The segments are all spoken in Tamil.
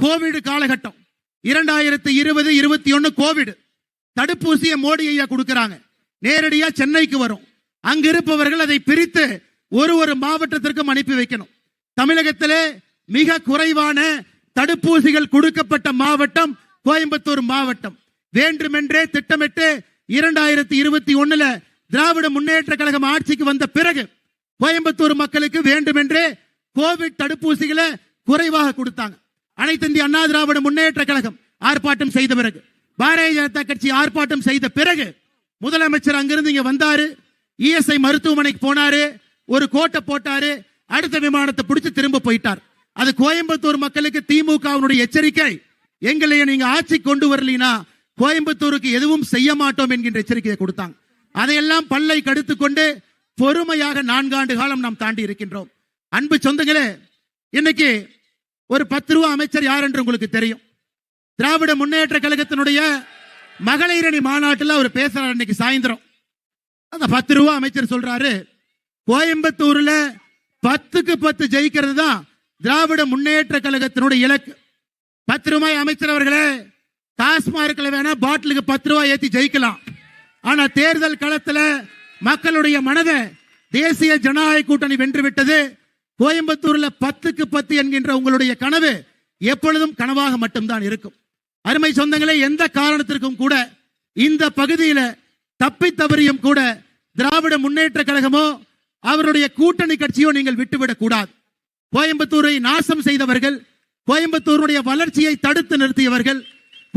கோவிட் காலகட்டம். இரண்டாயிரத்தி இருபது இருபத்தி ஒன்னு கோவிட். தடுப்பூசியை மோடி ஐயா கொடுக்கறாங்க. நேரடியா சென்னைக்கு வரும். அங்க இருப்பவர்கள் அதை பிரித்து ஒரு ஒரு மாவட்டத்திற்கும் அனுப்பி வைக்கணும். தமிழகத்திலே மிக குறைவான தடுப்பூசிகள் கொடுக்கப்பட்ட மாவட்டம் கோயம்புத்தூர் மாவட்டம். வேண்டுமென்றே திட்டமிட்டு இரண்டாயிரத்தி இருபத்தி ஒண்ணுல திராவிட முன்னேற்ற கழகம் ஆட்சிக்கு வந்த பிறகு கோயம்புத்தூர் மக்களுக்கு வேண்டுமென்றே கோவிட் தடுப்பூசிகளை குறைவாக கொடுத்தாங்க. அனைத்து இந்திய அண்ணா திராவிட முன்னேற்ற கழகம் ஆர்ப்பாட்டம் செய்த பிறகு பாரதிய ஜனதா கட்சி ஆர்ப்பாட்டம் செய்த பிறகு முதலமைச்சர் அங்கிருந்து இங்க வந்தாரு இஎஸ்ஐ மருத்துவமனைக்கு போனாரு ஒரு கோட்டை போட்டாரு அடுத்த விமானத்தை பிடிச்சு திரும்ப போயிட்டார். அது கோயம்புத்தூர் மக்களுக்கு திமுகவினுடைய எச்சரிக்கை. எங்களை நீங்க ஆட்சி கொண்டு வரலீனா கோயம்புத்தூருக்கு எதுவும் செய்ய மாட்டோம் என்கின்ற எச்சரிக்கையை கொடுத்தாங்க. அதையெல்லாம் பல்லை கடுத்து கொண்டு பொறுமையாக நான்காண்டு காலம் நாம் தாண்டி இருக்கின்றோம். அன்பு சொந்தங்களே இன்னைக்கு ஒரு பத்து ரூபா அமைச்சர் யார் என்று உங்களுக்கு தெரியும்? திராவிட முன்னேற்ற கழகத்தினுடைய மகளிரணி மாநாட்டில் அவர் பேசுறாரு இன்னைக்கு சாயந்தரம். அந்த பத்து ரூபா அமைச்சர் சொல்றாரு கோயம்புத்தூர்ல பத்துக்கு பத்து ஜெயிக்கிறது தான் திராவிட முன்னேற்ற கழகத்தினுடைய இலக்கு. பத்து ரூபாய் அமைச்சர் அவர்களே டாஸ்மார்க்ல வேணா பாட்டிலுக்கு பத்து ரூபாய் ஏத்தி ஜெயிக்கலாம். ஆனா தேர்தல் களத்துல மக்களுடைய மனதை தேசிய ஜனநாயக கூட்டணி வென்று விட்டது. கோயம்புத்தூர்ல பத்துக்கு பத்து என்கின்ற உங்களுடைய கனவு எப்பொழுதும் கனவாக மட்டும்தான் இருக்கும். அருமை சொந்தங்களே எந்த காரணத்திற்கும் கூட இந்த பகுதியில தப்பி தவறியும் கூட திராவிட முன்னேற்ற கழகமோ அவருடைய கூட்டணி கட்சியோ நீங்கள் விட்டுவிடக் கூடாது. கோயம்புத்தூரை நாசம் செய்தவர்கள் கோயம்புத்தூருடைய வளர்ச்சியை தடுத்து நிறுத்தியவர்கள்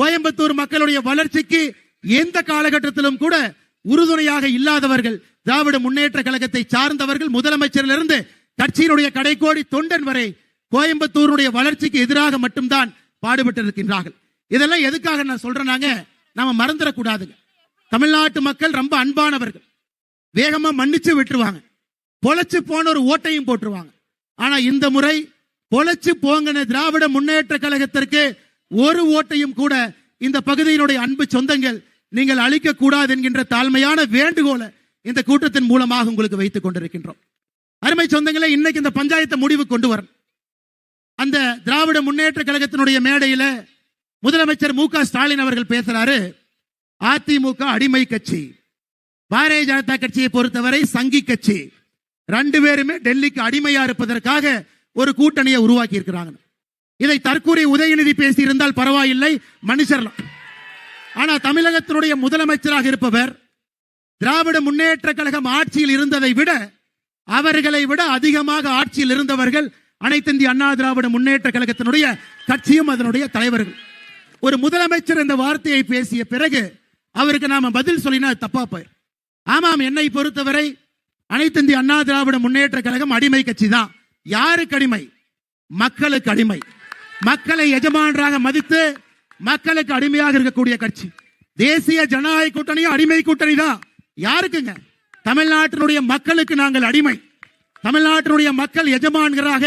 கோயம்புத்தூர் மக்களுடைய வளர்ச்சிக்கு எந்த காலகட்டத்திலும் கூட உறுதுணையாக இல்லாதவர்கள் திராவிட முன்னேற்ற கழகத்தை சார்ந்தவர்கள் முதலமைச்சரிலிருந்து கட்சியினுடைய கடைக்கோடி தொண்டன் வரை கோயம்புத்தூருடைய வளர்ச்சிக்கு எதிராக மட்டும்தான் பாடுபட்டு இருக்கின்றார்கள் இதெல்லாம் எதுக்காக நான் சொல்றேனாங்க நாம மறந்துடக்கூடாதுங்க. தமிழ்நாட்டு மக்கள் ரொம்ப அன்பானவர்கள். வேகமா மன்னிச்சு விட்டுருவாங்க. பொழைச்சு போன ஒரு ஓட்டையும் போட்டுருவாங்க. ஆனா இந்த முறை பொழைச்சு போங்கன திராவிட முன்னேற்ற கழகத்திற்கு ஒரு ஓட்டையும் கூட இந்த பகுதியினுடைய அன்பு சொந்தங்கள் நீங்கள் அழிக்க கூடாது என்கின்ற தாழ்மையான வேண்டுகோளை இந்த கூட்டத்தின் மூலமாக உங்களுக்கு வைத்துக் கொண்டிருக்கின்றோம். அருமை சொந்தங்களே இன்னைக்கு இந்த பஞ்சாயத்தை முடிவு கொண்டு வரும் அந்த திராவிட முன்னேற்ற கழகத்தினுடைய மேடையில முதலமைச்சர் மு க ஸ்டாலின் அவர்கள் பேசுறாரு அதிமுக அடிமை கட்சி பாரதிய ஜனதா கட்சியை பொறுத்தவரை சங்கி கட்சி ரெண்டு பேருமே டெல்லிக்கு அடிமையா இருப்பதற்காக ஒரு கூட்டணியை உருவாக்கி இருக்கிறாங்க. இதை தற்கூரி உதயநிதி பேசியிருந்தால் பரவாயில்லை மனுஷர்லாம் ஆனா தமிழகத்தினுடைய முதலமைச்சராக இருப்பவர் திராவிட முன்னேற்ற கழகம் ஆட்சியில் இருந்ததை விட அவர்களை விட அதிகமாக ஆட்சியில் இருந்தவர்கள் அனைத்திந்திய அண்ணா திராவிட முன்னேற்ற கழகத்தினுடைய கட்சியும் அதனுடைய தலைவர்கள். ஒரு முதலமைச்சர் இந்த வார்த்தையை பேசிய பிறகு அவருக்கு நாம பதில் சொல்லினா அது தப்பா போய் ஆமாம் என்னை பொறுத்தவரை அனைத்திந்திய அண்ணா திராவிட முன்னேற்ற கழகம் அடிமை கட்சி தான். யாருக்கு அடிமை? மக்களுக்கு அடிமை. மக்களை எஜமானராக மதித்து மக்களுக்கு அடிமையாக இருக்கக்கூடிய கட்சி. தேசிய ஜனநாயக கூட்டணியும் அடிமை கூட்டணி தான். யாருக்குங்க? தமிழ்நாட்டினுடைய மக்களுக்கு நாங்கள் அடிமை. தமிழ்நாட்டினுடைய மக்கள் எஜமான்களாக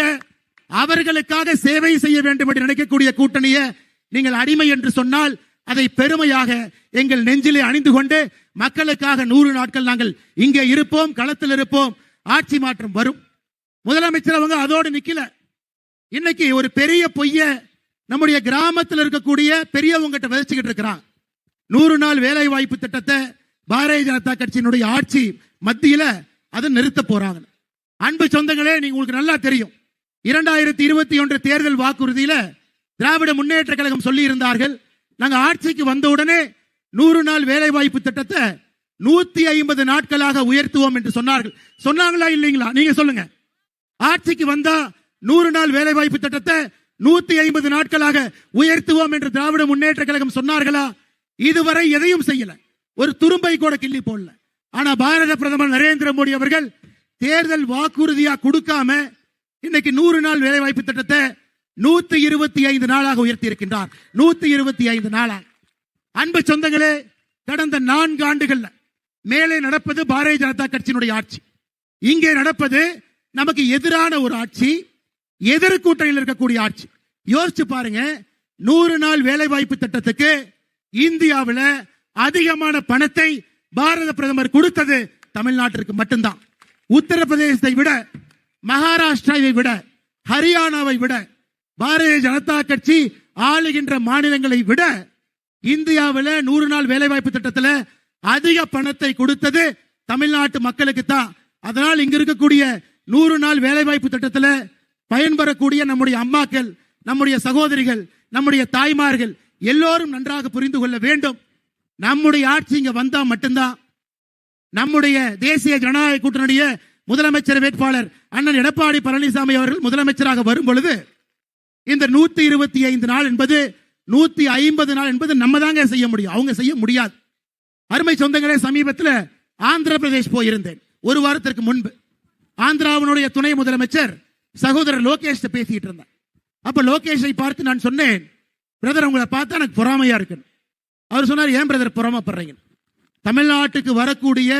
அவர்களுக்காக சேவை செய்ய வேண்டும் என்று நினைக்கக்கூடிய கூட்டணியை நீங்கள் அடிமை என்று சொன்னால் அதை பெருமையாக எங்கள் நெஞ்சிலே அணிந்து கொண்டு மக்களுக்காக நூறு நாட்கள் நாங்கள் இங்கே இருப்போம் களத்தில் இருப்போம் ஆட்சி மாற்றம் வரும். முதலமைச்சர் அவங்க அதோடு நிக்கல. இன்னைக்கு ஒரு பெரிய பொய்ய நம்முடைய கிராமத்தில் இருக்கக்கூடிய பெரியவங்கிட்ட விதைச்சுக்கிட்டு இருக்கிறான். நூறு நாள் வேலை வாய்ப்பு திட்டத்தை பாரதிய ஜனதா கட்சியினுடைய ஆட்சி மத்தியில அதை நிறுத்த போறாங்க. அன்பு சொந்தங்களே நீங்க உங்களுக்கு நல்லா தெரியும். இரண்டாயிரத்தி இருபத்தி ஒன்று தேர்தல் வாக்குறுதியில திராவிட முன்னேற்ற கழகம் சொல்லி இருந்தார்கள் நாங்கள் ஆட்சிக்கு வந்த உடனே நூறு நாள் வேலை வாய்ப்பு திட்டத்தை நூத்தி ஐம்பது நாட்களாக உயர்த்துவோம் என்று சொன்னார்கள். சொன்னாங்களா இல்லைங்களா? நீங்க சொல்லுங்க. ஆட்சிக்கு வந்தா நூறு நாள் வேலை வாய்ப்பு திட்டத்தை நூத்தி ஐம்பது நாட்களாக உயர்த்துவோம் என்று திராவிட முன்னேற்ற கழகம் சொன்னார்களா? இதுவரை எதையும் செய்யலை. ஒரு துரும்பை கூட கிள்ளி போடல. ஆனா பாரத பிரதமர் நரேந்திர மோடி அவர்கள் தேர்தல் வாக்குறுதியா கொடுக்காம இன்னைக்கு நூறு நாள் வேலை வாய்ப்பு திட்டத்தை நூத்தி இருபத்தி ஐந்து நாளாக உயர்த்தி இருக்கின்றார் நூத்தி இருபத்தி ஐந்து நாளாக. அன்பு சொந்தங்களே கடந்த நான்கு ஆண்டுகள்ல மேலே நடப்பது பாரதிய ஜனதா கட்சியினுடைய ஆட்சி. இங்கே நடப்பது நமக்கு எதிரான ஒரு ஆட்சி எதிர் கூட்டணியில் இருக்கக்கூடிய ஆட்சி. யோசிச்சு பாருங்க நூறு நாள் வேலை வாய்ப்பு திட்டத்துக்கு இந்தியாவில் அதிகமான பணத்தை பாரத பிரதமர் கொடுத்தது தமிழ்நாட்டிற்கு மட்டும்தான். உத்தரப்பிரதேசத்தை விட மகாராஷ்டிராவை விட ஹரியானாவை விட பாரதிய ஜனதா கட்சி ஆளுகின்ற மாநிலங்களை விட இந்தியாவில் நூறு நாள் வேலைவாய்ப்பு திட்டத்தில் அதிக பணத்தை கொடுத்தது தமிழ்நாட்டு மக்களுக்கு தான். அதனால் இங்க இருக்கக்கூடிய நூறு நாள் வேலைவாய்ப்பு திட்டத்தில் பயன்பெறக்கூடிய நம்முடைய அம்மாக்கள் நம்முடைய சகோதரிகள் நம்முடைய தாய்மார்கள் எல்லோரும் நன்றாக புரிந்து கொள்ள வேண்டும். நம்முடைய ஆட்சி இங்க வந்தா மட்டும்தான். நம்முடைய தேசிய ஜனநாயக கூட்டணிய முதலமைச்சர் வேட்பாளர் அண்ணன் எடப்பாடி பழனிசாமி அவர்கள் முதலமைச்சராக வரும் பொழுது இந்த நூத்தி இருபத்தி ஐந்து நாள் என்பது நூத்தி ஐம்பது நாள் என்பது நம்ம தாங்க செய்ய முடியும். அவங்க செய்ய முடியாது. அருமை சொந்தங்களே சமீபத்தில் ஆந்திர பிரதேஷ் போயிருந்தேன். ஒரு வாரத்திற்கு முன்பு. ஆந்திராவினுடைய துணை முதலமைச்சர் சகோதரர் லோகேஷ் பேசிட்டு இருந்தேன் அப்ப லோகேஷை பார்த்து நான் சொன்னேன் பிரதர் உங்களை பார்த்தா எனக்கு பொறாமையா இருக்குன்னு அவர் சொன்னார் ஏன் பிரதர் புறமப்படுறீங்க? தமிழ்நாட்டுக்கு வரக்கூடிய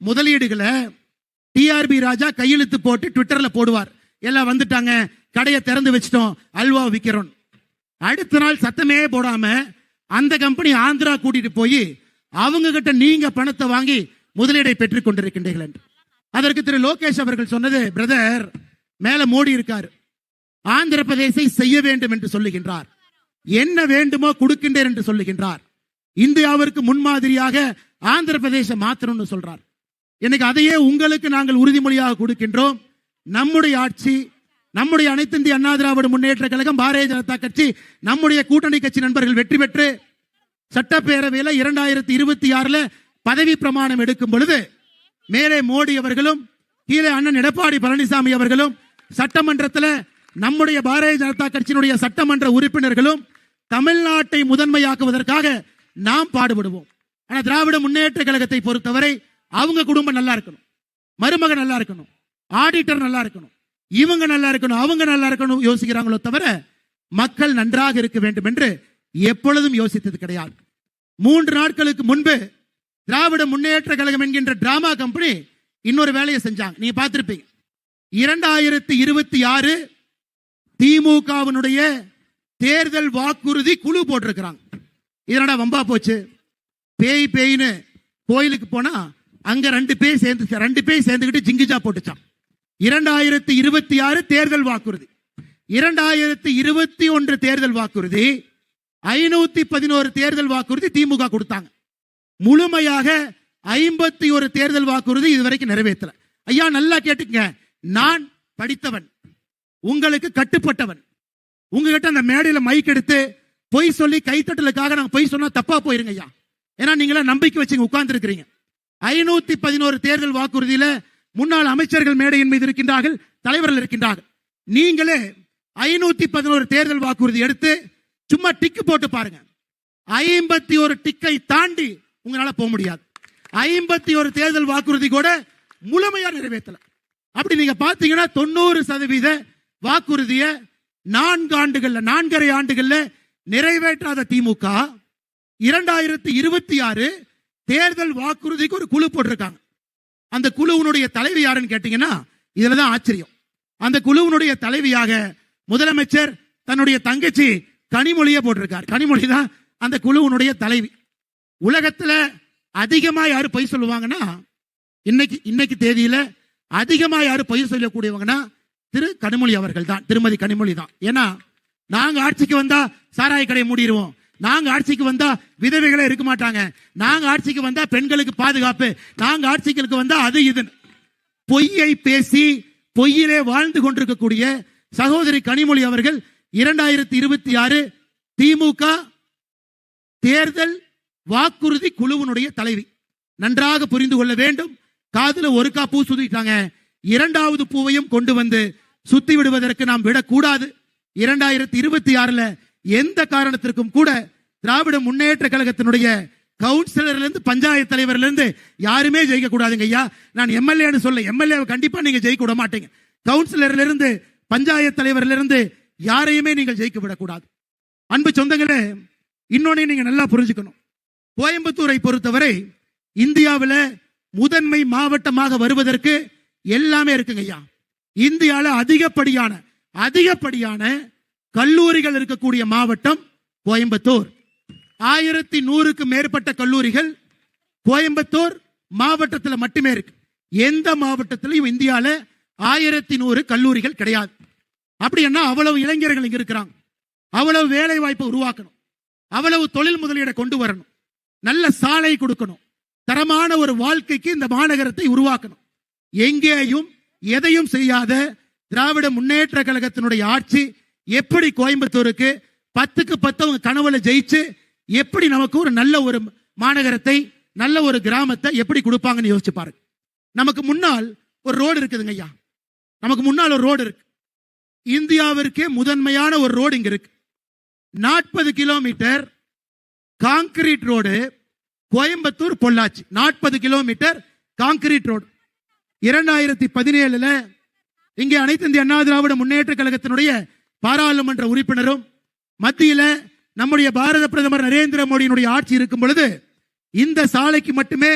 முதலீடுகளை டிஆர்பி ராஜா கையெழுத்து போட்டு ட்விட்டர்ல போடுவார். எல்லாம் வந்துட்டாங்க கடையை திறந்து வச்சிட்டோம் அல்வா விற்கிறோம் அடுத்த நாள் சத்தமே போடாம அந்த கம்பெனி ஆந்திரா கூட்டிட்டு போய் அவங்க கிட்ட நீங்க பணத்தை வாங்கி முதலீடை பெற்றுக் கொண்டிருக்கின்றீர்கள் என்று. அதற்கு திரு லோகேஷ் அவர்கள் சொன்னது பிரதர் மேல மோடி இருக்காரு. ஆந்திர பிரதேசை செய்ய வேண்டும் என்று சொல்லுகின்றார். என்ன வேண்டுமோ கொடுக்கின்றேன் என்று சொல்லுகின்றார். இந்தியாவிற்கு முன்மாதிரியாக ஆந்திர பிரதேசம் மாத்திரம்னு சொல்றார். இன்னைக்கு அதையே உங்களுக்கு நாங்கள் உறுதிமொழியாக கொடுக்கின்றோம். நம்முடைய ஆட்சி நம்முடைய அனைத்து இந்திய அண்ணா திராவிட முன்னேற்ற கழகம் பாரதிய ஜனதா கட்சி நம்முடைய கூட்டணி கட்சி நண்பர்கள் வெற்றி பெற்று சட்டப்பேரவையில் இரண்டாயிரத்தி இருபத்தி ஆறுல பதவி பிரமாணம் எடுக்கும் பொழுது மேலே மோடி அவர்களும் கீழே அண்ணன் எடப்பாடி பழனிசாமி அவர்களும் சட்டமன்றத்தில் நம்முடைய பாரதிய ஜனதா கட்சியினுடைய சட்டமன்ற உறுப்பினர்களும் தமிழ்நாட்டை முதன்மையாக்குவதற்காக நாம் பாடுபடுவோம். ஆனா திராவிட முன்னேற்ற கழகத்தை பொறுத்தவரை அவங்க குடும்பம் நல்லா இருக்கணும். மருமகன் நல்லா இருக்கணும். ஆடிட்டர் நல்லா இருக்கணும். இவங்க நல்லா இருக்கணும் அவங்க நல்லா இருக்கணும் யோசிக்கிறாங்களோ தவிர மக்கள் நன்றாக இருக்க வேண்டும் என்று எப்பொழுதும் யோசித்தது கிடையாது. மூன்று நாட்களுக்கு முன்பு திராவிட முன்னேற்ற கழகம் என்கின்ற டிராமா கம்பெனி இன்னொரு வேலையை செஞ்சாங்க. நீங்க பார்த்திருப்பீங்க. இரண்டாயிரத்தி இருபத்தி ஆறு திமுகவினுடைய தேர்தல் வாக்குறுதி குழு போட்டிருக்கிறாங்க. இதனடா வம்பா போச்சு? பேய் பேயின்னு கோயிலுக்கு போனா அங்க ரெண்டு பேய் சேர்ந்து ரெண்டு பேய் சேர்ந்துக்கிட்டு ஜிங்கிஜா போட்டுச்சான் இரண்டாயிரத்தி இருபத்தி ஆறு தேர்தல் வாக்குறுதி. இரண்டாயிரத்தி இருபத்தி ஒன்று தேர்தல் வாக்குறுதி ஐநூத்தி பதினோரு தேர்தல் வாக்குறுதி திமுக கொடுத்தாங்க. முழுமையாக ஐம்பத்தி ஒரு தேர்தல் வாக்குறுதி இதுவரைக்கும் நிறைவேற்றல. ஐயா நல்லா கேட்டுக்கங்க. நான் படித்தவன். உங்களுக்கு கட்டுப்பட்டவன். உங்ககிட்ட அந்த மேடையில மைக் எடுத்து பொய் சொல்லி கைத்தட்டலுக்காக நாங்க பொய் சொன்னா தப்பா போயிருங்க ஐயா. ஏன்னா நீங்களா நம்பிக்கை வச்சு உட்கார்ந்து இருக்கிறீங்க ஐநூத்தி பதினோரு தேர்தல் வாக்குறுதியில முன்னாள் அமைச்சர்கள் மேடையின் மீது இருக்கின்றார்கள் தலைவர்கள் இருக்கின்றார்கள். நீங்களே ஐநூத்தி பதினோரு தேர்தல் வாக்குறுதி எடுத்து சும்மா டிக்கு போட்டு பாருங்க. ஐம்பத்தி ஒரு டிக்கை தாண்டி உங்களால போக முடியாது. ஐம்பத்தி ஒரு தேர்தல் வாக்குறுதி கூட முழுமையா நிறைவேற்றல. அப்படி நீங்க பாத்தீங்கன்னா தொண்ணூறு சதவீத வாக்குறுதிய நான்கு ஆண்டுகள்ல நான்கரை ஆண்டுகள்ல நிறைவேற்றாத திமுக இரண்டாயிரத்தி இருபத்தி ஆறு தேர்தல் வாக்குறுதிக்கு ஒரு குழு போட்டிருக்காங்க. அந்த குழுவினுடைய தலைவி யாருன்னு கேட்டீங்கன்னா இதுலதான் ஆச்சரியம். அந்த குழுவினுடைய தலைவியாக முதலமைச்சர் தன்னுடைய தங்கச்சி கனிமொழியை போட்டிருக்கார். கனிமொழி தான் அந்த குழுவினுடைய தலைவி. உலகத்துல அதிகமா யாரு பொய் சொல்லுவாங்கன்னா இன்னைக்கு இன்னைக்கு தேதியில அதிகமா யாரு பொய் சொல்லக்கூடியவங்கன்னா திரு கனிமொழி அவர்கள் தான் திருமதி கனிமொழி தான் ஏன்னா நாங்க ஆட்சிக்கு வந்தா சாராய கடையை மூடிடுவோம். நாங்க ஆட்சிக்கு வந்தா விதவைகளே இருக்க மாட்டாங்க. நாங்க ஆட்சிக்கு வந்தா பெண்களுக்கு பாதுகாப்பு. நாங்க ஆட்சிக்கு வந்தா அது இது. பொய்யை பேசி பொய்யிலே வாழ்ந்து கொண்டிருக்கக்கூடிய சகோதரி கனிமொழி அவர்கள் இரண்டாயிரத்தி இருபத்தி ஆறு திமுக தேர்தல் வாக்குறுதி குழுவினுடைய தலைவி. நன்றாக புரிந்து கொள்ள வேண்டும். காதுல ஒரு கா பூ சுத்திட்டாங்க. இரண்டாவது பூவையும் கொண்டு வந்து சுத்தி விடுவதற்கு நாம் விடக்கூடாது. இரண்டாயிரத்தி இருபத்தி ஆறுல எந்த காரணத்திற்கும் கூட திராவிட முன்னேற்ற கழகத்தினுடைய கவுன்சிலர்ல இருந்து பஞ்சாயத்து தலைவர்ல இருந்து யாருமே ஜெயிக்க கூடாதுங்க ஐயா. நான் எம்எல்ஏன்னு சொல்ல எம்எல்ஏ கண்டிப்பா நீங்க ஜெயிக்க விட மாட்டீங்க. கவுன்சிலர்ல இருந்து பஞ்சாயத்து தலைவர்ல இருந்து யாரையுமே நீங்கள் ஜெயிக்க விடக்கூடாது. அன்பு சொந்தங்களே இன்னொன்னு நீங்க நல்லா புரிஞ்சுக்கணும். கோயம்புத்தூரை பொறுத்தவரை இந்தியாவில் முதன்மை மாவட்டமாக வருவதற்கு எல்லாமே இருக்குங்க ஐயா. இந்தியாவில் அதிகப்படியான அதிகப்படியான கல்லூரிகள் இருக்கக்கூடிய மாவட்டம் கோயம்புத்தூர். ஆயிரத்தி நூறுக்கு மேற்பட்ட கல்லூரிகள் கோயம்புத்தூர் மாவட்டத்தில் மட்டுமே இருக்கு. எந்த மாவட்டத்திலையும் இந்தியாவில் ஆயிரத்தி நூறு கல்லூரிகள் கிடையாது. அப்படின்னா அவ்வளவு இளைஞர்கள் இங்க இருக்கிறாங்க. அவ்வளவு வேலை வாய்ப்பை உருவாக்கணும். அவ்வளவு தொழில் முதலீடை கொண்டு வரணும். நல்ல சாலை கொடுக்கணும். தரமான ஒரு வாழ்க்கைக்கு இந்த மாநகரத்தை உருவாக்கணும். எங்கேயும் எதையும் செய்யாத திராவிட முன்னேற்ற கழகத்தினுடைய ஆட்சி எப்படி கோயம்புத்தூருக்கு பத்துக்கு பத்து அவங்க கனவுல ஜெயிச்சு எப்படி நமக்கு ஒரு நல்ல ஒரு மாநகரத்தை நல்ல ஒரு கிராமத்தை எப்படி கொடுப்பாங்கன்னு யோசிச்சு பாருங்க. நமக்கு முன்னால் ஒரு ரோடு இருக்குதுங்க ஐயா. நமக்கு முன்னால் ஒரு ரோடு இருக்கு. இந்தியாவிற்கே முதன்மையான ஒரு ரோடு இங்க இருக்கு. நாற்பது kilometre concrete road Coimbatore Pollachi. நாற்பது கிலோமீட்டர் காங்கிரீட் ரோடு. இரண்டாயிரத்தி பதினேழுல இங்கே அனைத்து இந்திய அண்ணா திராவிட முன்னேற்ற கழகத்தினுடைய பாராளுமன்ற உறுப்பினரும் மத்தியில நம்முடைய பாரத பிரதமர் நரேந்திர மோடியினுடைய ஆட்சி இருக்கும் பொழுது இந்த சாலைக்கு மட்டுமே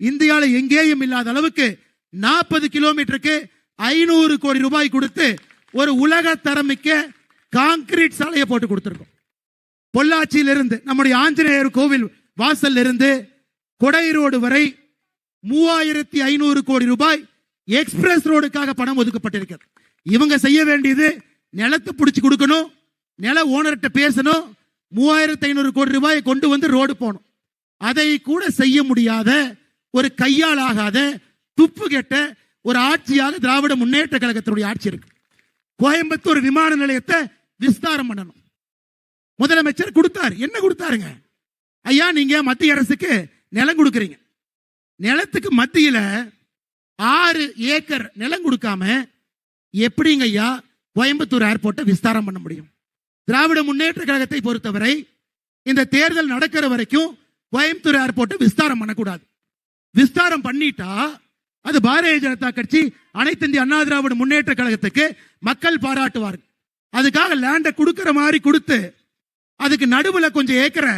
இந்தியாவில் எங்கேயும் இல்லாத அளவுக்கு நாற்பது கிலோமீட்டருக்கு ஐநூறு கோடி ரூபாய் கொடுத்து ஒரு உலக தரமிக்க கான்கிரீட் சாலையை போட்டு கொடுத்துருக்கோம். பொள்ளாச்சியிலிருந்து நம்முடைய ஆஞ்சநேயர் கோவில் வாசல்ல இருந்து கொடை ரோடு வரை மூவாயிரத்தி ஐநூறு கோடி ரூபாய் எக்ஸ்பிரஸ் ரோடுக்காக பணம் ஒதுக்கப்பட்டிருக்கிறது. இவங்க செய்ய வேண்டியது நிலத்தை பிடிச்சி கொடுக்கணும் நில ஓனர்கிட்ட பேசணும் மூவாயிரத்தி ஐநூறு கோடி ரூபாயை கொண்டு வந்து ரோடு போகணும். அதை கூட செய்ய முடியாத ஒரு கையால் ஆகாத துப்பு கெட்ட ஒரு ஆட்சியாக திராவிட முன்னேற்ற கழகத்தினுடைய ஆட்சி இருக்கு. கோயம்புத்தூர் விமான நிலையத்தை விஸ்தாரம் பண்ணணும். முதலமைச்சர் கொடுத்தாரு. என்ன கொடுத்தாருங்க? ஐயா நீங்க மத்திய அரசுக்கு நிலம் கொடுக்குறீங்க. நிலத்துக்கு மத்தியில் ஆறு ஏக்கர் நிலம் கொடுக்காம எப்படிங்க ஐயா கோயம்புத்தூர் ஏர்போர்ட்டை விஸ்தாரம் பண்ண முடியும்? திராவிட முன்னேற்ற கழகத்தை பொறுத்தவரை இந்த தேர்தல் நடக்கிற வரைக்கும் கோயம்புத்தூர் ஏர்போர்ட்டை விஸ்தாரம் பண்ணக்கூடாது. விஸ்தாரம் பண்ணிட்டா அது பாரதிய ஜனதா கட்சி அனைத்து இந்திய அண்ணா திராவிட முன்னேற்ற கழகத்துக்கு மக்கள் பாராட்டுவார்கள். அதுக்காக லேண்டை கொடுக்கற மாதிரி கொடுத்து அதுக்கு நடுவில் கொஞ்சம் ஏக்கரை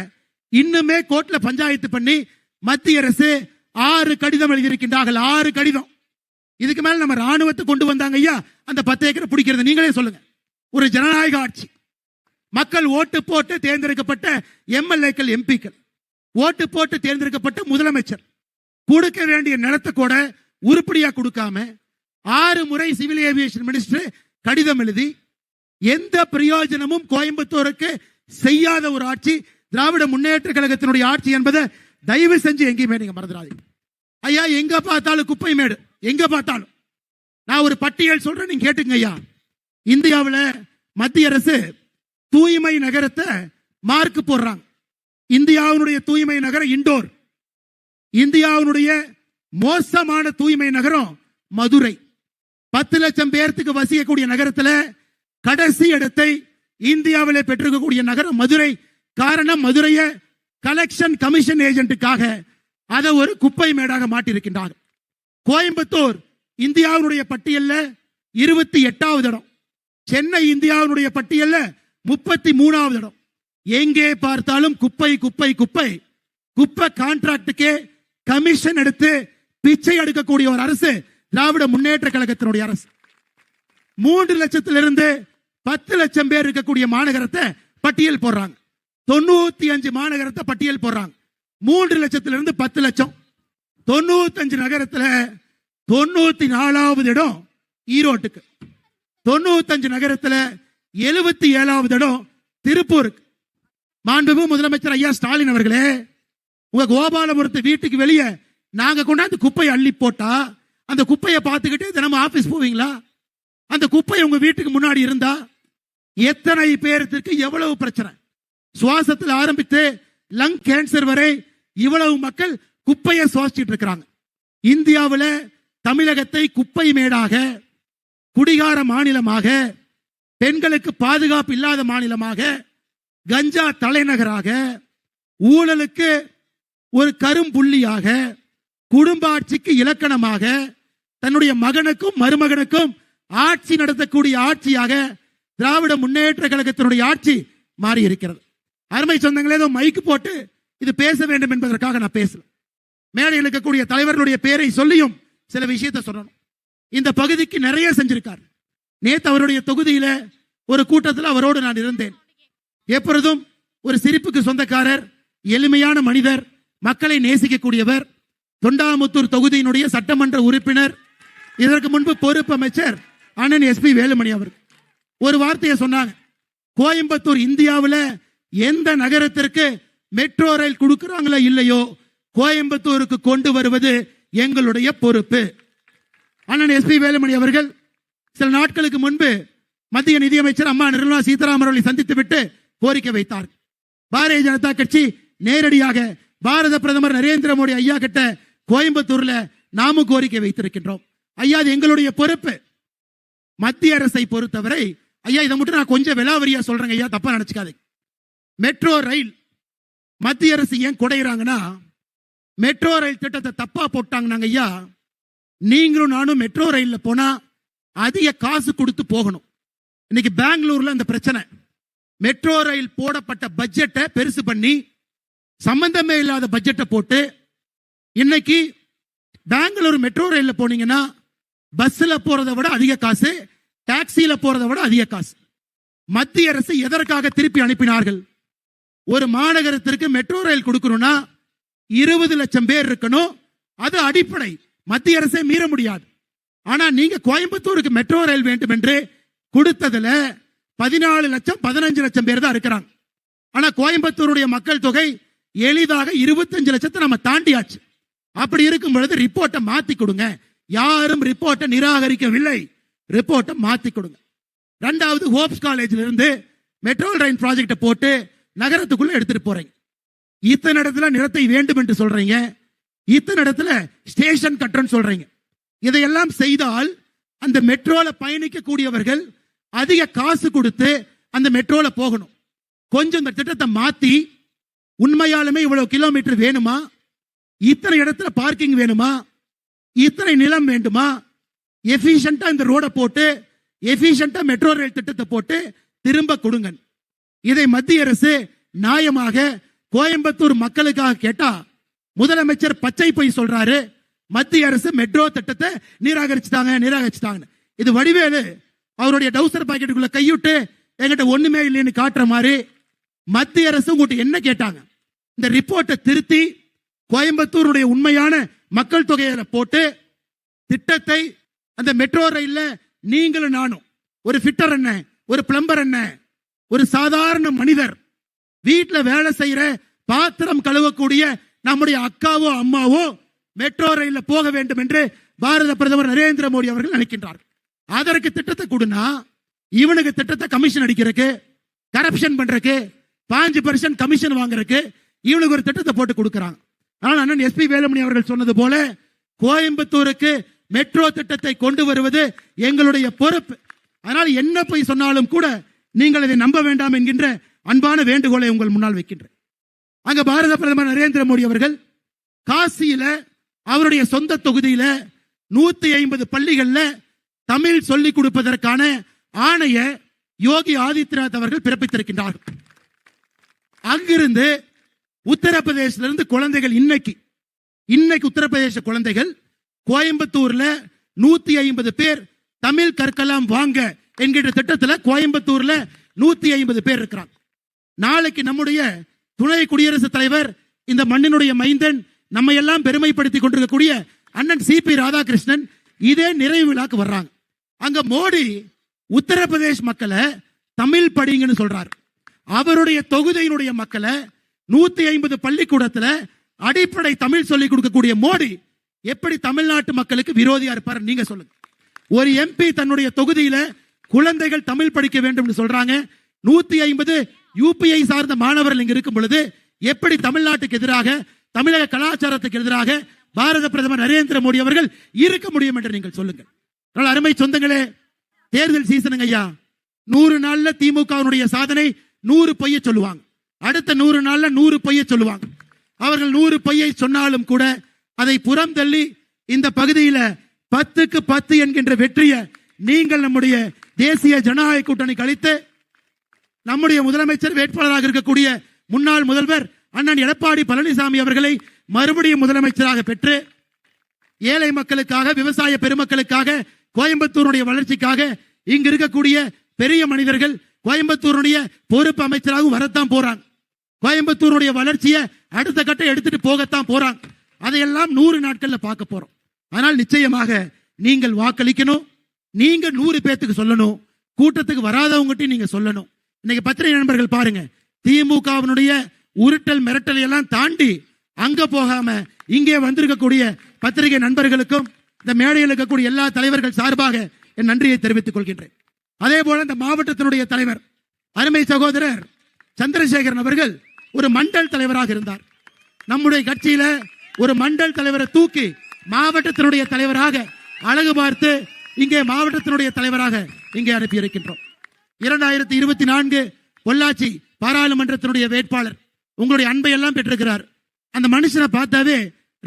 இன்னுமே கோர்ட்ல பஞ்சாயத்து பண்ணி மத்திய அரசு ஆறு கடிதம் எழுதியிருக்கின்றார்கள். ஆறு கடிதம். இதுக்கு மேல நம்ம ராணுவத்தை கொண்டு வந்தாங்க ஐயா. அந்த பத்து ஏக்கரை பிடிக்கிறது நீங்களே சொல்லுங்க. ஒரு ஜனநாயக ஆட்சி. மக்கள் ஓட்டு போட்டு தேர்ந்தெடுக்கப்பட்ட எம்எல்ஏக்கள் எம்பிக்கள். ஓட்டு போட்டு தேர்ந்தெடுக்கப்பட்ட முதலமைச்சர். கொடுக்க வேண்டிய நிலத்தை கூட உருப்படியா கொடுக்காம ஆறு முறை சிவில் ஏவியேஷன் மினிஸ்டர் கடிதம் எழுதி எந்த பிரயோஜனமும் கோயம்புத்தூருக்கு செய்யாத ஒரு ஆட்சி திராவிட முன்னேற்ற கழகத்தினுடைய ஆட்சி என்பதை தயவு செஞ்சு எங்கேயுமே நீங்க மறந்துடாதீங்க. ஐயா எங்க பார்த்தாலும் குப்பை மேடு எங்க பார்த்தாலும். நான் ஒரு பட்டியல் சொல்றேன் நீங்க கேட்டுங்க ஐயா. இந்தியாவில் மத்திய அரசு தூய்மை நகரத்தை மார்க் போடுறாங்க. இந்தியாவினுடைய தூய்மை நகரம் இண்டோர். இந்தியாவினுடைய மோசமான தூய்மை நகரம் மதுரை. பத்து லட்சம் பேர்த்துக்கு வசிக்கக்கூடிய நகரத்துல கடைசி இடத்தை இந்தியாவிலே பெற்றிருக்கக்கூடிய நகரம் மதுரை. காரணம் மதுரைய கலெக்ஷன் கமிஷன் ஏஜென்ட்டுக்காக அதை ஒரு குப்பை மேடாக மாட்டியிருக்கின்றார் கோயம்புத்தூர் இந்தியாவினுடைய பட்டியல்ல இருபத்தி எட்டாவது இடம். சென்னை இந்தியாவினுடைய பட்டியல்ல முப்பத்தி மூணாவது இடம். எங்கே பார்த்தாலும் குப்பை குப்பை குப்பை. குப்பை கான்ட்ராக்டுக்கே கமிஷன் எடுத்து பிச்சை எடுக்கக்கூடிய ஒரு அரசு திராவிட முன்னேற்ற கழகத்தினுடைய அரசு. மூன்று லட்சத்திலிருந்து பத்து லட்சம் பேர் இருக்கக்கூடிய மாநகரத்தை பட்டியல் போடுறாங்க. தொண்ணூத்தி அஞ்சு மாநகரத்தை பட்டியல் போடுறாங்க. மூன்று லட்சத்திலிருந்து பத்து லட்சம். தொண்ணூத்தஞ்சு நகரத்துல தொண்ணூத்தி நாலாவது இடம் ஈரோட்டுக்கு. தொண்ணூத்தஞ்சு நகரத்துல எழுபத்தி ஏழாவது இடம் திருப்பூருக்கு. மாண்புமிகு முதலமைச்சர் ஐயா ஸ்டாலின் அவர்களே உங்க கோபாலபுரத்து வீட்டுக்கு வெளியே நாங்க கொண்டாந்து குப்பையை அள்ளி போட்டா அந்த குப்பையை பார்த்துக்கிட்டு தினமும் ஆபீஸ் போவீங்களா? அந்த குப்பை உங்க வீட்டுக்கு முன்னாடி இருந்தா எத்தனை பேருக்கு எவ்வளவு பிரச்சனை? சுவாசத்தில் ஆரம்பித்து லங் கேன்சர் வரை இவ்வளவு மக்கள் குப்பையை சுவாசிச்சுட்டு இருக்கிறாங்க. இந்தியாவில் தமிழகத்தை குப்பை மேடாக குடிகார மாநிலமாக பெண்களுக்கு பாதுகாப்பு இல்லாத மாநிலமாக கஞ்சா தலைநகராக ஊழலுக்கு ஒரு கரும்புள்ளியாக குடும்ப ஆட்சிக்கு இலக்கணமாக தன்னுடைய மகனுக்கும் மருமகனுக்கும் ஆட்சி நடத்தக்கூடிய ஆட்சியாக திராவிட முன்னேற்ற கழகத்தினுடைய ஆட்சி மாறி இருக்கிறது அருமை சொந்தங்களே ஏதோ மைக்கு போட்டு இது பேச வேண்டும் என்பதற்காக நான் பேசல. மேடையில் இருக்கக்கூடிய தலைவர்களுடைய பேரை சொல்லியும் சில விஷயத்தை சொல்லணும். இந்த பகுதிக்கு நிறைய செஞ்சிருக்கார். நேத்து அவருடைய தொகுதியில ஒரு கூட்டத்தில் அவரோடு நான் இருந்தேன். எப்பொழுதும் ஒரு சிரிப்புக்கு சொந்தக்காரர் எளிமையான மனிதர் மக்களை நேசிக்கக்கூடியவர் தொண்டாமுத்தூர் தொகுதியினுடைய சட்டமன்ற உறுப்பினர் இதற்கு முன்பு பொறுப்பு அமைச்சர் அண்ணன் எஸ்பி வேலுமணி அவர் ஒரு வார்த்தையை சொன்னாங்க. கோயம்புத்தூர் இந்தியாவுல எந்த நகரத்திற்கு மெட்ரோ ரயில் கொடுக்கறாங்களோ இல்லையோ கோயம்புத்தூருக்கு கொண்டு வருவது எங்களுடைய பொறுப்பு. அண்ணன் எஸ்பி வேலுமணி அவர்கள் சில நாட்களுக்கு முன்பு மத்திய நிதியமைச்சர் அம்மா நிர்மலா சீதாராமன் அவர்களை சந்தித்து விட்டு கோரிக்கை வைத்தார். பாரதிய ஜனதா கட்சி நேரடியாக பாரத பிரதமர் நரேந்திர மோடி ஐயா கிட்ட கோயம்புத்தூர்ல நாமும் கோரிக்கை வைத்திருக்கின்றோம். ஐயா அது எங்களுடைய பொறுப்பு. மத்திய அரசை பொறுத்தவரை ஐயா இதை மட்டும் நான் கொஞ்சம் விலாவரியா சொல்றேங்க ஐயா தப்பா நினைச்சுக்காது மெட்ரோ ரயில் மத்திய அரசு ஏன் குடையிறாங்கன்னா மெட்ரோ ரயில் திட்டத்தை தப்பா போட்டாங்கன்னாங்க ஐயா. நீங்களும் நானும் மெட்ரோ ரயில்ல போனா அதிக காசு கொடுத்து போகணும். இன்னைக்கு பெங்களூர்ல அந்த பிரச்சனை. மெட்ரோ ரயில் போடப்பட்ட பட்ஜெட்டை பெருசு பண்ணி சம்பந்தமே இல்லாத பட்ஜெட்டை போட்டு இன்னைக்கு பெங்களூர் மெட்ரோ ரயில்ல போனீங்கன்னா பஸ்ல போறதை விட அதிக காசு டாக்ஸியில் போறதை விட அதிக காசு. மத்திய அரசு எதற்காக திருப்பி அனுப்பினார்கள்? ஒரு மாநகரத்திற்கு மெட்ரோ ரயில் கொடுக்கணும்னா இருபது லட்சம் பேர் இருக்கணும். அது அடிப்படை. மத்திய அரசே மீற முடியாது. ஆனா நீங்க கோயம்புத்தூருக்கு மெட்ரோ ரயில் வேண்டும் என்று கொடுத்ததுல பதினாலு லட்சம் பதினஞ்சு லட்சம் பேர் தான் இருக்கிறாங்க. ஆனா கோயம்புத்தூருடைய மக்கள் தொகை எளிதாக இருபத்தஞ்சு லட்சத்தை நம்ம தாண்டியாச்சு. அப்படி இருக்கும் பொழுது ரிப்போர்ட்டை மாத்தி கொடுங்க. யாரும் ரிப்போர்ட்டை நிராகரிக்கவில்லை. ரிப்போர்ட்டை மாத்தி கொடுங்க. ரெண்டாவது ஹோப்ஸ் காலேஜில் இருந்து மெட்ரோ ரயில் ப்ராஜெக்டை போட்டு நகரத்துக்குள்ள எடுத்துட்டு போறீங்க இத்தனை இடத்துல நிலத்தை வேண்டும் என்று சொல்றீங்க. இத்தனை இடத்துல ஸ்டேஷன் கட்டுறேன்னு சொல்றீங்க. இதையெல்லாம் செய்தால் அந்த மெட்ரோல பயணிக்கக்கூடியவர்கள் அதிக காசு கொடுத்து அந்த மெட்ரோல போகணும். கொஞ்சம் இந்த திட்டத்தை மாத்தி உண்மையாலுமே இவ்வளவு கிலோமீட்டர் வேணுமா? இத்தனை இடத்துல பார்க்கிங் வேணுமா? இத்தனை நிலம் வேண்டுமா? எஃபிஷியண்டா இந்த ரோடை போட்டு எஃபிஷியண்டா மெட்ரோ ரயில் திட்டத்தை போட்டு திரும்ப கொடுங்க இதை மத்திய அரசு நியாயமாக கோயம்புத்தூர் மக்களுக்காக கேட்டா முதலமைச்சர் பச்சை பொய் சொல்றாரு. மத்திய அரசு மெட்ரோ திட்டத்தை நிராகரிச்சுட்டாங்க நிராகரிச்சுட்டாங்க இது வடிவேலு அவருடைய டவுசர் பாக்கெட்டுக்குள்ள கையுட்டு எங்கிட்ட ஒண்ணுமே இல்லைன்னு காட்டுற மாதிரி மத்திய அரசு உங்கள்கிட்ட என்ன கேட்டாங்க? இந்த ரிப்போர்ட்டை திருத்தி கோயம்புத்தூருடைய உண்மையான மக்கள் தொகையில போட்டு திட்டத்தை அந்த மெட்ரோ ரயில்ல நீங்களும் நானும். ஒரு ஃபிட்டர் என்ன? ஒரு பிளம்பர் என்ன? ஒரு சாதாரண மனிதர் வீட்டில் வேலை செய்யற பாத்திரம் கழுவக்கூடிய நம்முடைய அக்காவோ அம்மாவோ மெட்ரோ ரயிலில் போக வேண்டும் என்று பாரத பிரதமர் நரேந்திர மோடி அவர்கள் நினைக்கின்றார்கள். அதற்கு திட்டத்தை கொடுனா இவனுக்கு திட்டத்தை கமிஷன் அடிக்கிறதுக்கு கரப்ஷன் பண்றதுக்கு பாஞ்சு பர்சன்ட் கமிஷன் வாங்குறதுக்கு இவனுக்கு ஒரு திட்டத்தை போட்டு கொடுக்குறான் ஆனால் அண்ணன் எஸ்பி வேலுமணி அவர்கள் சொன்னது போல கோயம்புத்தூருக்கு மெட்ரோ திட்டத்தை கொண்டு வருவது எங்களுடைய பொறுப்பு. அதனால் என்ன போய் சொன்னாலும் கூட நீங்கள் இதை நம்ப வேண்டாம் என்கின்ற அன்பான வேண்டுகோளை உங்கள் முன்னால் வைக்கின்றேன். அங்க பாரத பிரதமர் நரேந்திர மோடி அவர்கள் காசியில அவருடைய சொந்த தொகுதியில நூத்தி ஐம்பது பள்ளிகள்ல தமிழ் சொல்லிக் கொடுப்பதற்கான ஆணைய யோகி ஆதித்யநாத் அவர்கள் பிறப்பித்திருக்கின்றார்கள். அங்கிருந்து உத்தரப்பிரதேசிலிருந்து குழந்தைகள் இன்னைக்கு இன்னைக்கு உத்தரப்பிரதேச குழந்தைகள் கோயம்புத்தூர்ல நூத்தி ஐம்பது பேர் தமிழ் கற்கலாம் வாங்க என்கின்ற திட்டத்துல கோயம்புத்தூர்ல நூத்தி ஐம்பது பேர் இருக்கிறாங்க. நாளைக்கு நம்முடைய துணை குடியரசுத் தலைவர் இந்த மண்ணினுடைய மைந்தன் நம்ம எல்லாம் பெருமைப்படுத்திக் கொண்டிருக்கக்கூடிய அண்ணன் சிபி ராதாகிருஷ்ணன் இதே நிறைவு விழாக்கு வர்றாங்க. அங்க மோடி உத்தரப்பிரதேஷ் மக்களை தமிழ் படிங்கன்னு சொல்றாரு. அவருடைய தொகுதியினுடைய மக்களை நூத்தி ஐம்பது பள்ளிக்கூடத்துல அடிப்படை தமிழ் சொல்லிக் கொடுக்கக்கூடிய மோடி எப்படி தமிழ்நாட்டு மக்களுக்கு விரோதியா இருப்பார் நீங்க சொல்லுங்க. ஒரு எம்பி தன்னுடைய தொகுதியில குழந்தைகள் தமிழ் படிக்க வேண்டும் சொல்றாங்க. நூத்தி ஐம்பது யூபிஐ சார்ந்த மாணவர்கள் இங்க இருக்கும் பொழுது எப்படி தமிழ்நாட்டுக்கு எதிராக தமிழக கலாச்சாரத்துக்கு எதிராக பாரத பிரதமர் நரேந்திர மோடி அவர்கள் இருக்க முடியும் என்று நீங்கள் சொல்லுங்கள். அதனால் அருமை சொந்தங்களே தேர்தல் சீசனுங்க ஐயா. நூறு நாள்ல திமுகவினுடைய சாதனை நூறு பொய்ய சொல்லுவாங்க. அடுத்த நூறு நாள்ல நூறு பொய்ய சொல்லுவாங்க. அவர்கள் நூறு பொய்யை சொன்னாலும் கூட அதை புறம் தள்ளி இந்த பகுதியில பத்துக்கு பத்து என்கின்ற வெற்றியை நீங்கள் நம்முடைய தேசிய ஜனநாயக கூட்டணி கழித்து நம்முடைய முதலமைச்சர் வேட்பாளராக இருக்கக்கூடிய முன்னாள் முதல்வர் அண்ணன் எடப்பாடி பழனிசாமி அவர்களை மறுபடியும் முதலமைச்சராக பெற்று ஏழை மக்களுக்காக விவசாய பெருமக்களுக்காக கோயம்புத்தூருடைய வளர்ச்சிக்காக இங்கு இருக்கக்கூடிய பெரிய மனிதர்கள் கோயம்புத்தூருடைய பொறுப்பு அமைச்சராகவும் வரத்தான் போறாங்க. கோயம்புத்தூருடைய வளர்ச்சியை அடுத்த கட்டம் எடுத்துட்டு போகத்தான் போறாங்க. அதையெல்லாம் நூறு நாட்கள்ல பார்க்க போறோம். ஆனால் நிச்சயமாக நீங்கள் வாக்களிக்கணும் நீங்க நூறு பேத்துக்கு சொல்லணும். கூட்டத்துக்கு வராதவங்ககிட்ட நீங்க சொல்லணும். இன்னைக்கு பத்திரிகை நண்பர்கள் பாருங்க. திமுகவினுடைய உருட்டல் மிரட்டல் எல்லாம் தாண்டி அங்க போகாம இங்கே வந்திருக்கக்கூடிய பத்திரிகை நண்பர்களுக்கும் இந்த மேடையில் இருக்கக்கூடிய எல்லா தலைவர்கள் சார்பாக என் நன்றியை தெரிவித்துக் கொள்கின்றேன். அதே போல இந்த மாவட்டத்தினுடைய தலைவர் அருமை சகோதரர் சந்திரசேகரன் அவர்கள் ஒரு மண்டல் தலைவராக இருந்தார். நம்முடைய கட்சியில ஒரு மண்டல் தலைவரை தூக்கி மாவட்டத்தினுடைய தலைவராக அழகு பார்த்து இங்கே மாவட்டத்தினுடைய தலைவராக இங்கே அனுப்பி இருக்கின்றோம் இரண்டாயிரத்தி இருபத்தி நான்கு பொள்ளாச்சி பாராளுமன்றத்தினுடைய வேட்பாளர் உங்களுடைய அன்பை எல்லாம் பெற்றிருக்கிறார். அந்த மனுஷனை பார்த்தாவே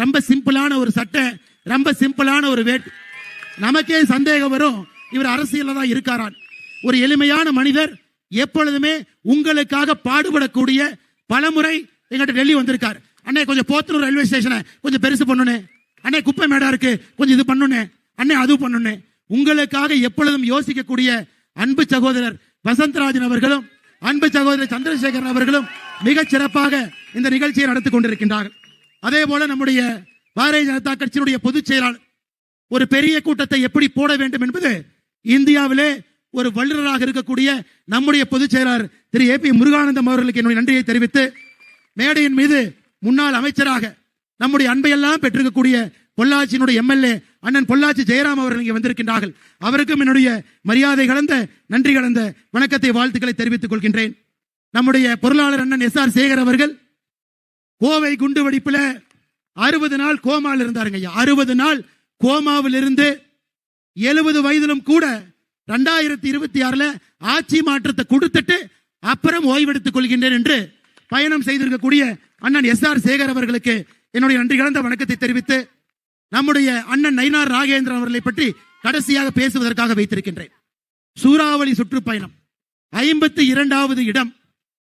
ரொம்ப சிம்பிளான ஒரு சட்டை ரொம்ப சிம்பிளான ஒரு வேட் நமக்கே சந்தேகம் வரும். இவர் அரசியலில் தான் இருக்காரான். ஒரு எளிமையான மனிதர் எப்பொழுதுமே உங்களுக்காக பாடுபடக்கூடிய பலமுறை எங்கிட்ட டெல்லி வந்திருக்கார். அண்ணே கொஞ்சம் போத்தனூர் ரயில்வே ஸ்டேஷனை கொஞ்சம் பெருசு பண்ணுனே. அண்ணே குப்பை மேடா இருக்கு கொஞ்சம் இது பண்ணுனே. அண்ணே அது பண்ணுனே. உங்களுக்காக எப்பொழுதும் யோசிக்கக்கூடிய அன்பு சகோதரர் வசந்தராஜன் அவர்களும் அன்பு சகோதரர் சந்திரசேகரன் அவர்களும் மிக சிறப்பாக இந்த நிகழ்ச்சியை நடத்தி கொண்டிருக்கின்றார்கள். அதே போல நம்முடைய பாரதிய ஜனதா கட்சியினுடைய பொதுச் செயலாளர் ஒரு பெரிய கூட்டத்தை எப்படி போட வேண்டும் என்பது இந்தியாவிலே ஒரு வல்லுநராக இருக்கக்கூடிய நம்முடைய பொதுச் செயலாளர் திரு ஏ பி முருகானந்தம் அவர்களுக்கு என்னுடைய நன்றியை தெரிவித்து மேடையின் மீது முன்னாள் அமைச்சராக நம்முடைய அன்பையெல்லாம் பெற்றிருக்கக்கூடிய பொள்ளாச்சியினுடைய எம்எல்ஏ அண்ணன் பொள்ளாச்சி ஜெயராம் அவர்கள் இங்கே வந்திருக்கின்றார்கள். அவருக்கும் என்னுடைய மரியாதை கலந்த நன்றி கலந்த வணக்கத்தை வாழ்த்துக்களை தெரிவித்துக் கொள்கின்றேன். நம்முடைய பொருளாளர் அண்ணன் எஸ் ஆர் சேகர் அவர்கள் கோவை குண்டு வெடிப்புல அறுபது நாள் கோமாவில் இருந்தாருங்க ஐயா. அறுபது நாள் கோமாவில் இருந்து எழுபது வயதிலும் கூட ரெண்டாயிரத்தி இருபத்தி ஆறுல ஆட்சி மாற்றத்தை கொடுத்துட்டு அப்புறம் ஓய்வெடுத்துக் கொள்கின்றேன் என்று பயணம் செய்திருக்கக்கூடிய அண்ணன் எஸ் ஆர் சேகர் அவர்களுக்கு என்னுடைய நன்றி கலந்த வணக்கத்தை தெரிவித்து நம்முடைய அண்ணன் நயினார் ராகேந்திரன் அவர்களை பற்றி கடைசியாக பேசுவதற்காக வைத்திருக்கின்றேன். சூறாவளி சுற்றுப்பயணம். ஐம்பத்தி இரண்டாவது இடம்.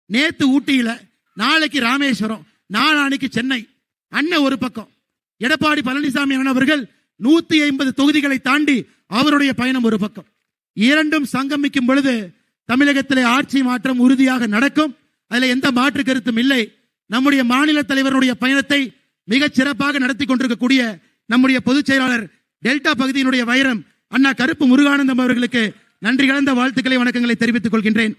நேத்து ஊட்டியில நாளைக்கு ராமேஸ்வரம் நாளானைக்கு சென்னை. அண்ணன் ஒரு பக்கம். எடப்பாடி பழனிசாமி அண்ணன் அவர்கள் நூத்தி ஐம்பது தொகுதிகளை தாண்டி அவருடைய பயணம் ஒரு பக்கம். இரண்டும் சங்கமிக்கும் பொழுது தமிழகத்திலே ஆட்சி மாற்றம் உறுதியாக நடக்கும். அதுல எந்த மாற்று கருத்தும் இல்லை. நம்முடைய மாநில தலைவருடைய பயணத்தை மிகச் சிறப்பாக நடத்தி கொண்டிருக்கக்கூடிய நம்முடைய பொதுச் செயலாளர் டெல்டா பகுதியினுடைய வைரம் அண்ணா கருப்பு முருகானந்தம் அவர்களுக்கு நன்றி கலந்த வாழ்த்துக்களை வணக்கங்களை தெரிவித்துக் கொள்கின்றேன்.